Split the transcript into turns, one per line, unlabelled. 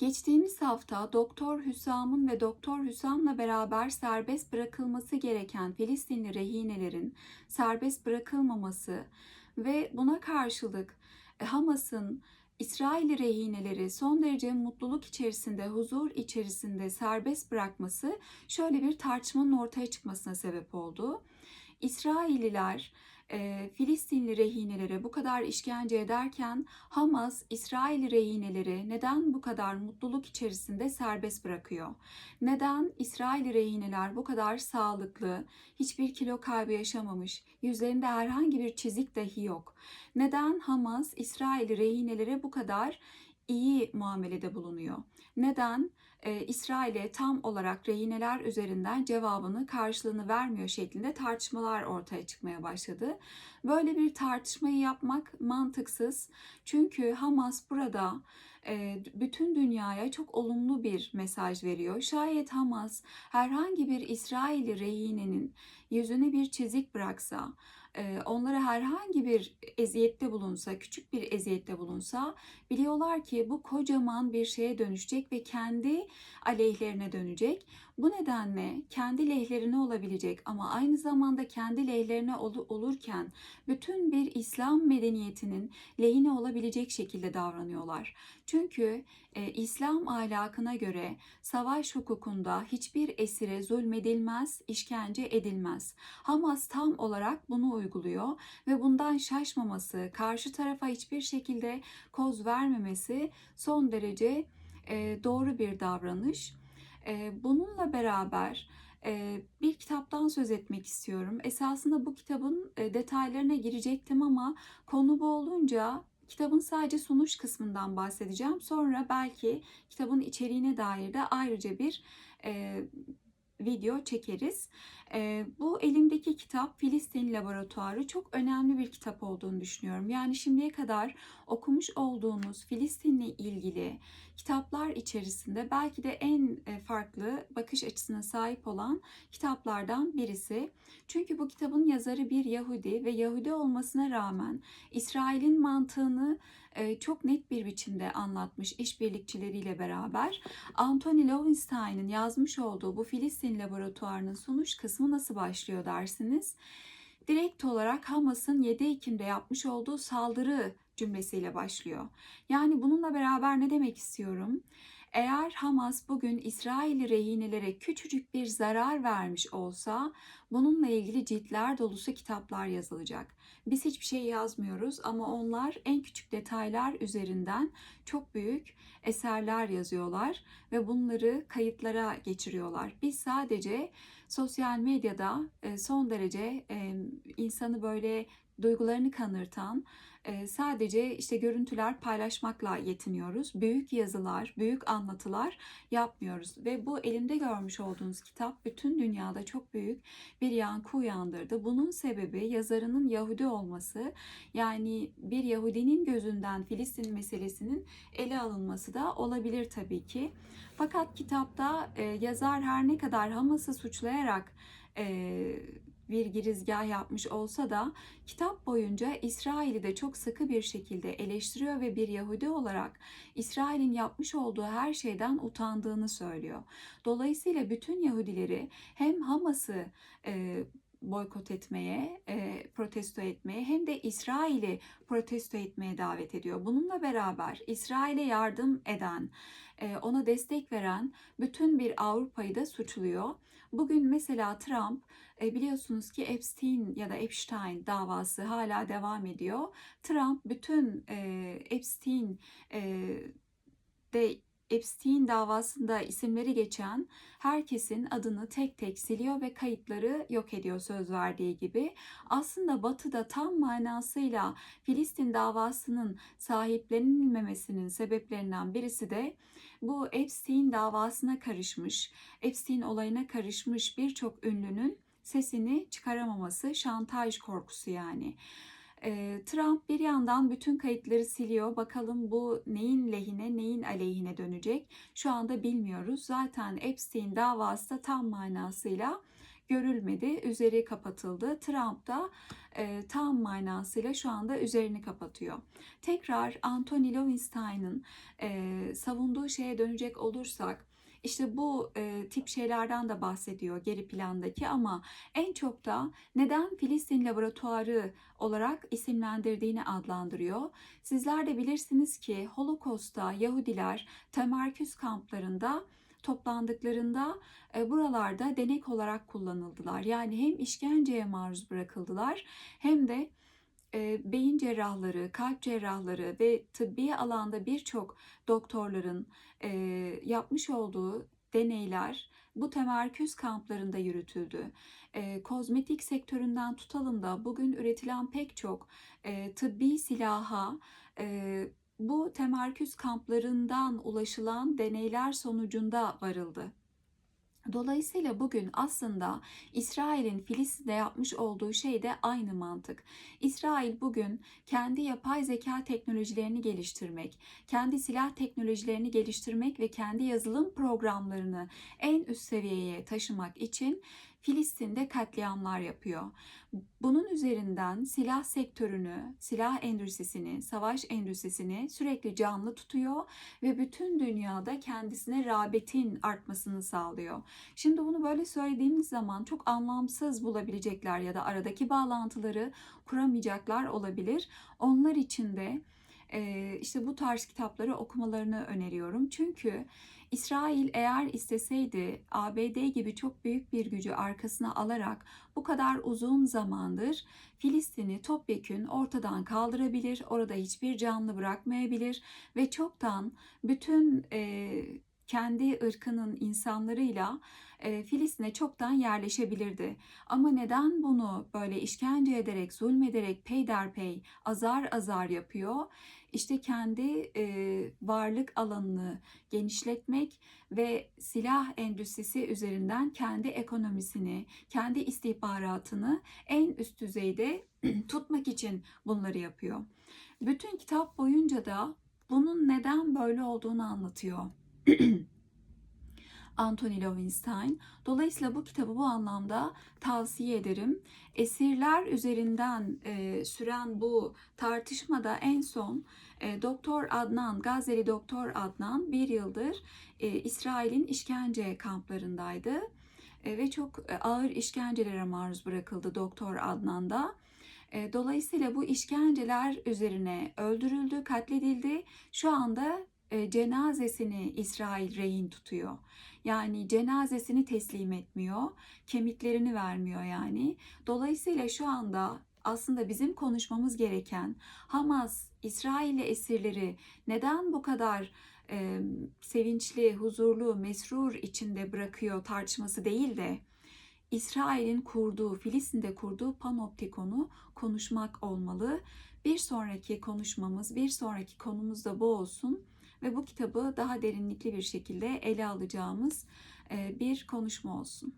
Geçtiğimiz hafta Doktor Hüsam'ın ve Doktor Hüsam'la beraber serbest bırakılması gereken Filistinli rehinelerin serbest bırakılmaması ve buna karşılık e, Hamas'ın İsrailli rehineleri son derece mutluluk içerisinde, huzur içerisinde serbest bırakması şöyle bir tartışmanın ortaya çıkmasına sebep oldu. İsrailliler e, Filistinli rehinelere bu kadar işkence ederken Hamas İsrail rehineleri neden bu kadar mutluluk içerisinde serbest bırakıyor? Neden İsrail rehineler bu kadar sağlıklı, hiçbir kilo kaybı yaşamamış, yüzlerinde herhangi bir çizik dahi yok? Neden Hamas İsrail rehinelere bu kadar iyi muamelede bulunuyor? Neden e, İsrail'e tam olarak rehineler üzerinden cevabını, karşılığını vermiyor şeklinde tartışmalar ortaya çıkmaya başladı. Böyle bir tartışmayı yapmak mantıksız. Çünkü Hamas burada bütün dünyaya çok olumlu bir mesaj veriyor. Şayet Hamas herhangi bir İsrailli rehinenin yüzüne bir çizik bıraksa, onlara herhangi bir eziyette bulunsa, küçük bir eziyette bulunsa biliyorlar ki bu kocaman bir şeye dönüşecek ve kendi aleyhlerine dönecek. Bu nedenle kendi lehlerine olabilecek ama aynı zamanda kendi lehlerine ol- olurken bütün bir İslam medeniyetinin lehine olabilecek şekilde davranıyorlar. Çünkü e, İslam ahlakına göre savaş hukukunda hiçbir esire zulmedilmez, işkence edilmez. Hamas tam olarak bunu uyguluyor ve bundan şaşmaması, karşı tarafa hiçbir şekilde koz vermemesi son derece e, doğru bir davranış. E, bununla beraber e, bir kitaptan söz etmek istiyorum. Esasında bu kitabın e, detaylarına girecektim ama konu bu olunca kitabın sadece sunuş kısmından bahsedeceğim. Sonra belki kitabın içeriğine dair de ayrıca bir e, video çekeriz. E, bu elimdeki kitap Filistin Laboratuvarı çok önemli bir kitap olduğunu düşünüyorum. Yani şimdiye kadar okumuş olduğunuz Filistin'le ilgili kitaplar içerisinde belki de en e, farklı bakış açısına sahip olan kitaplardan birisi. Çünkü bu kitabın yazarı bir Yahudi ve Yahudi olmasına rağmen İsrail'in mantığını çok net bir biçimde anlatmış işbirlikçileriyle beraber. Anthony Lowenstein'ın yazmış olduğu bu Filistin laboratuvarının sunuş kısmı nasıl başlıyor dersiniz? Direkt olarak Hamas'ın 7 Ekim'de yapmış olduğu saldırı cümlesiyle başlıyor. Yani bununla beraber ne demek istiyorum? Eğer Hamas bugün İsrail rehinelere küçücük bir zarar vermiş olsa bununla ilgili ciltler dolusu kitaplar yazılacak. Biz hiçbir şey yazmıyoruz ama onlar en küçük detaylar üzerinden çok büyük eserler yazıyorlar ve bunları kayıtlara geçiriyorlar. Biz sadece sosyal medyada e, son derece e, insanı böyle duygularını kanırtan e, sadece işte görüntüler paylaşmakla yetiniyoruz. Büyük yazılar, büyük anlatılar yapmıyoruz ve bu elimde görmüş olduğunuz kitap bütün dünyada çok büyük bir yankı uyandırdı. Bunun sebebi yazarının Yahudi olması. Yani bir Yahudinin gözünden Filistin meselesinin ele alınması da olabilir tabii ki. Fakat kitapta yazar her ne kadar Hamas'ı suçlayarak e, bir girizgah yapmış olsa da kitap boyunca İsrail'i de çok sıkı bir şekilde eleştiriyor ve bir Yahudi olarak İsrail'in yapmış olduğu her şeyden utandığını söylüyor. Dolayısıyla bütün Yahudileri hem Hamas'ı e, boykot etmeye, e, protesto etmeye hem de İsrail'i protesto etmeye davet ediyor. Bununla beraber İsrail'e yardım eden, e, ona destek veren bütün bir Avrupa'yı da suçluyor. Bugün mesela Trump e, biliyorsunuz ki Epstein ya da Epstein davası hala devam ediyor. Trump bütün e, Epstein e, de Epstein davasında isimleri geçen herkesin adını tek tek siliyor ve kayıtları yok ediyor söz verdiği gibi. Aslında Batı'da tam manasıyla Filistin davasının sahiplenilmemesinin sebeplerinden birisi de bu Epstein davasına karışmış, Epstein olayına karışmış birçok ünlünün sesini çıkaramaması, şantaj korkusu yani. Trump bir yandan bütün kayıtları siliyor. Bakalım bu neyin lehine, neyin aleyhine dönecek? Şu anda bilmiyoruz. Zaten Epstein davası da tam manasıyla görülmedi. Üzeri kapatıldı. Trump da e, tam manasıyla şu anda üzerini kapatıyor. Tekrar Anthony Lowenstein'ın e, savunduğu şeye dönecek olursak işte bu e, tip şeylerden de bahsediyor geri plandaki ama en çok da neden Filistin laboratuvarı olarak isimlendirdiğini adlandırıyor. Sizler de bilirsiniz ki Holocaust'ta Yahudiler temerküz kamplarında toplandıklarında e, buralarda denek olarak kullanıldılar. Yani hem işkenceye maruz bırakıldılar hem de beyin cerrahları, kalp cerrahları ve tıbbi alanda birçok doktorların yapmış olduğu deneyler bu temerküz kamplarında yürütüldü. Kozmetik sektöründen tutalım da bugün üretilen pek çok tıbbi silaha bu temerküz kamplarından ulaşılan deneyler sonucunda varıldı. Dolayısıyla bugün aslında İsrail'in Filistin'de yapmış olduğu şey de aynı mantık. İsrail bugün kendi yapay zeka teknolojilerini geliştirmek, kendi silah teknolojilerini geliştirmek ve kendi yazılım programlarını en üst seviyeye taşımak için Filistin'de katliamlar yapıyor. Bunun üzerinden silah sektörünü, silah endüstrisini, savaş endüstrisini sürekli canlı tutuyor ve bütün dünyada kendisine rağbetin artmasını sağlıyor. Şimdi bunu böyle söylediğimiz zaman çok anlamsız bulabilecekler ya da aradaki bağlantıları kuramayacaklar olabilir. Onlar için de işte bu tarz kitapları okumalarını öneriyorum. Çünkü İsrail eğer isteseydi ABD gibi çok büyük bir gücü arkasına alarak bu kadar uzun zamandır Filistin'i topyekün ortadan kaldırabilir, orada hiçbir canlı bırakmayabilir ve çoktan bütün e, kendi ırkının insanlarıyla e, Filistin'e çoktan yerleşebilirdi. Ama neden bunu böyle işkence ederek, zulmederek peyderpey azar azar yapıyor? İşte kendi e, varlık alanını genişletmek ve silah endüstrisi üzerinden kendi ekonomisini, kendi istihbaratını en üst düzeyde tutmak için bunları yapıyor. Bütün kitap boyunca da bunun neden böyle olduğunu anlatıyor. Anthony Lowenstein. Dolayısıyla bu kitabı bu anlamda tavsiye ederim. Esirler üzerinden e, süren bu tartışmada en son e, Doktor Adnan, Gazeli Doktor Adnan bir yıldır e, İsrail'in işkence kamplarındaydı. E, ve çok e, ağır işkencelere maruz bırakıldı Doktor Adnan'da. E, dolayısıyla bu işkenceler üzerine öldürüldü, katledildi. Şu anda e, cenazesini İsrail rehin tutuyor. Yani cenazesini teslim etmiyor, kemiklerini vermiyor yani. Dolayısıyla şu anda aslında bizim konuşmamız gereken Hamas, İsrail'li esirleri neden bu kadar e, sevinçli, huzurlu, mesrur içinde bırakıyor tartışması değil de İsrail'in kurduğu, Filistin'de kurduğu panoptikonu konuşmak olmalı. Bir sonraki konuşmamız, bir sonraki konumuz da bu olsun ve bu kitabı daha derinlikli bir şekilde ele alacağımız bir konuşma olsun.